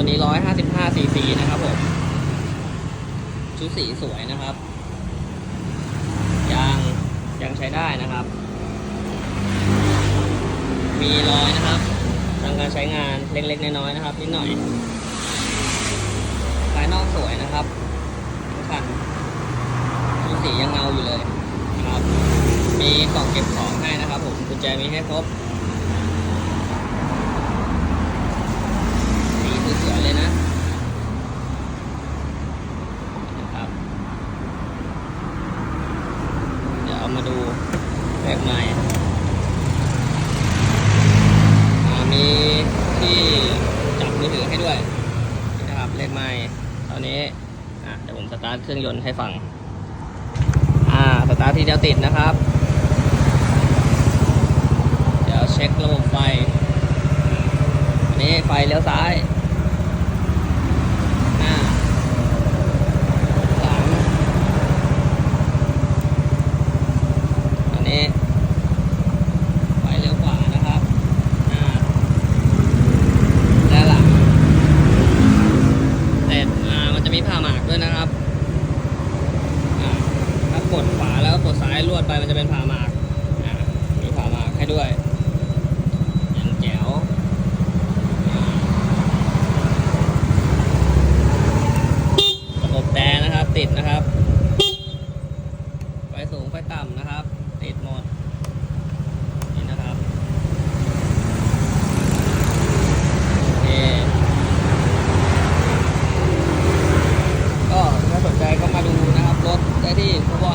ตัวนี้ร้อยห้าสิบห้าซีซีนะครับผม ชุดสีสวยนะครับ ยางยังใช้ได้นะครับ มีรอยนะครับทางการใช้งานเล็กๆ น้อยๆนะครับนิดหน่อย ภายนอกสวยนะครับทุกคันชุดสียังเงาอยู่เลยนะครับ มีกล่องเก็บของให้นะครับผมกุญแจมีให้ครบ สีสวยๆเลยนะนะครับ เดี๋ยวเอามาดู แบกใหม่มีที่จับมือถือให้ด้วยนะครับเลขใหม่ตอนนี้เดี๋ยวผมสตาร์ทเครื่องยนต์ให้ฟังอ่าสตาร์ททีเดียวติดนะครับ เดี๋ยวเช็คระบบไฟอันนี้ไฟเลี้ยวซ้าย หน้า หลัง อันนี้ไฟเลี้ยวขวานะครับหน้าและหลังแต่อ่ามันจะมีผ้าหมากด้วยนะครับอ่าถ้ากดขวา แล้วก็กดซ้ายลวดไปมันจะเป็นผ่าหมากมีผ่าหมากให้ด้วยอย่างแจ๋วระบบแต่นะครับติดนะครับ ไฟสูงไฟต่ำนะครับ ติดหมด นี่นะครับโอเคก็ถ้าสนใจก็มาดูนะครับ รถได้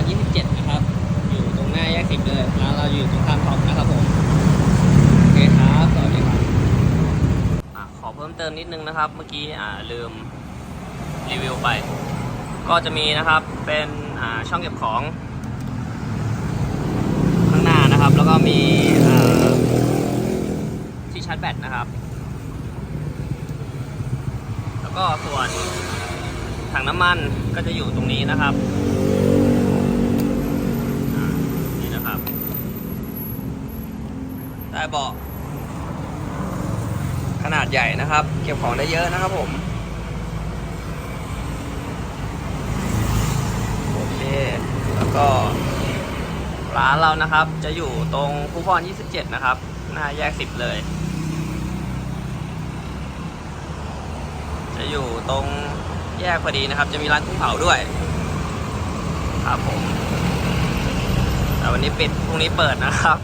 ที่คูบอ27 นะครับ อยู่ตรงหน้าแยกสิบเลยร้านเราอยู่ตรงข้ามท็อปนะครับผมโอเคครับสวัสดีครับขอเพิ่มเติมนิดนึงนะครับ เมื่อกี้ลืมรีวิวไป ก็จะมีนะครับเป็นช่องเก็บของ ข้างหน้านะครับ แล้วก็มีที่ชาร์จแบตนะครับแล้วก็ส่วนถังน้ำมันก็จะอยู่ตรงนี้นะครับอ่านี่นะครับ ได้เบาะขนาดใหญ่นะครับ เก็บของได้เยอะนะครับผม โอเค แล้วก็ร้านเรานะครับ จะอยู่ตรงคูบอน 27 นะครับ หน้าแยก 10 เลย จะอยู่ตรงแยกพอดีนะครับ จะมีร้านกุ้งเผาด้วย ครับผม แต่วันนี้ปิด พรุ่งนี้เปิดนะครับ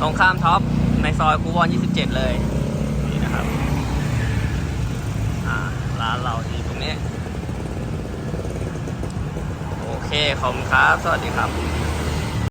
ตรงข้ามท็อปในซอยคูบอน 27 เลย นี่นะครับร้านเราอยู่ตรงนี้ โอเค ขอบคุณครับ สวัสดีครับ